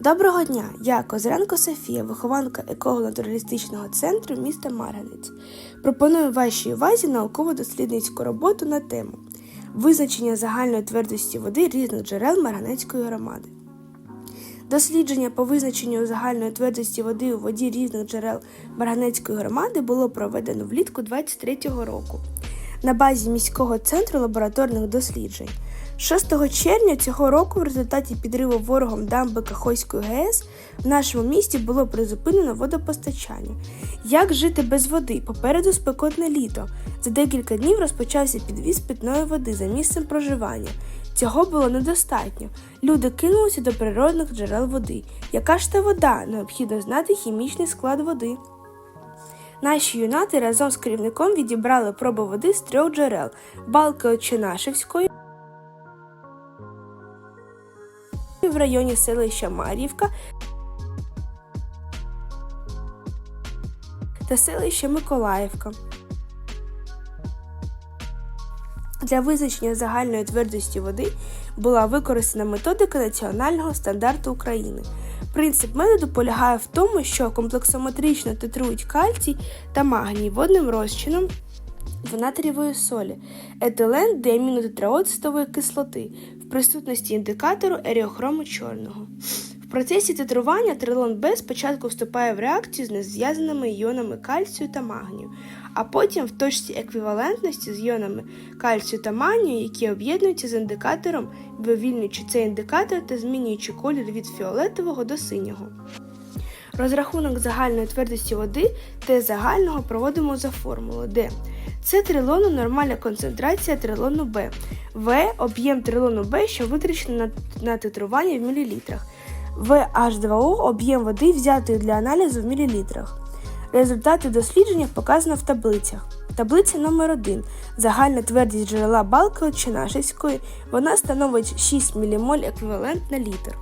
Доброго дня! Я Козиренко Софія, вихованка еколого-натуралістичного центру міста Марганець. Пропоную вашій увазі науково-дослідницьку роботу на тему визначення загальної твердості води різних джерел Марганецької громади. Дослідження по визначенню загальної твердості води у воді різних джерел Марганецької громади було проведено влітку 2023 року на базі міського центру лабораторних досліджень. 6 червня цього року в результаті підриву ворогом дамби Кахойської ГЕС в нашому місті було призупинено водопостачання. Як жити без води? Попереду спекотне літо. За декілька днів розпочався підвіз питної води за місцем проживання. Цього було недостатньо. Люди кинулися до природних джерел води. Яка ж та вода? Необхідно знати хімічний склад води. Наші юнати разом з керівником відібрали проби води з трьох джерел Балки Очинашевської районі селища Мар'ївка та селища Миколаївка. Для визначення загальної твердості води була використана методика національного стандарту України. Принцип методу полягає в тому, що комплексометрично титрують кальцій та магній водним розчином в натрієвої солі, етилен деамінотетраоцетової кислоти в присутності індикатору еріохрому чорного. В процесі титрування трилон Б спочатку вступає в реакцію з незв'язаними іонами кальцію та магнію, а потім в точці еквівалентності з іонами кальцію та магнію, які об'єднуються з індикатором, вивільнюючи цей індикатор та змінюючи колір від фіолетового до синього. Розрахунок загальної твердості води Т загального проводимо за формулою, де це трилону нормальна концентрація трилону Б, В об'єм трилону Б, що витрачено на, на титрування в мілілітрах, VH2O об'єм води взятої для аналізу в мілілітрах. Результати дослідження показано в таблицях. Таблиця номер 1 Загальна твердість джерела балки Очинашевської. Вона становить 6 ммоль еквівалент на літр.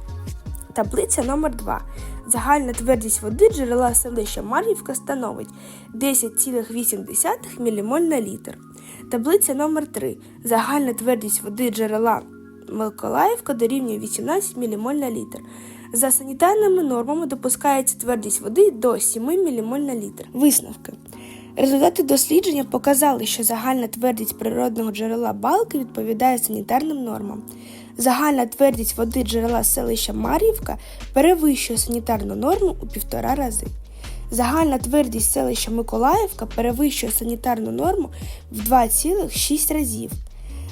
Таблиця номер 2 Загальна твердість води джерела селища Мар'ївка становить 10,8 ммоль на літр. Таблиця номер 3 Загальна твердість води джерела Миколаївка дорівнює 18 ммоль на літр. За санітарними нормами допускається твердість води до 7 ммоль на літр. Висновки. Результати дослідження показали, що загальна твердість природного джерела балки відповідає санітарним нормам. Загальна твердість води джерела селища Мар'ївка перевищує санітарну норму у півтора рази. Загальна твердість селища Миколаївка перевищує санітарну норму в 2,6 разів.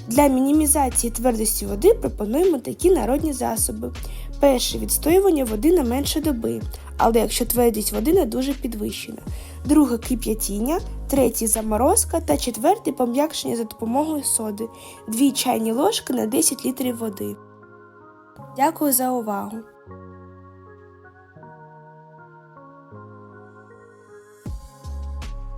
Для мінімізації твердості води пропонуємо такі народні засоби. Перше відстоювання води на менше доби, але якщо твердість води не дуже підвищена. Друге кип'ятіння, третє заморозка та четверте пом'якшення за допомогою соди. Дві чайні ложки на 10 літрів води. Дякую за увагу!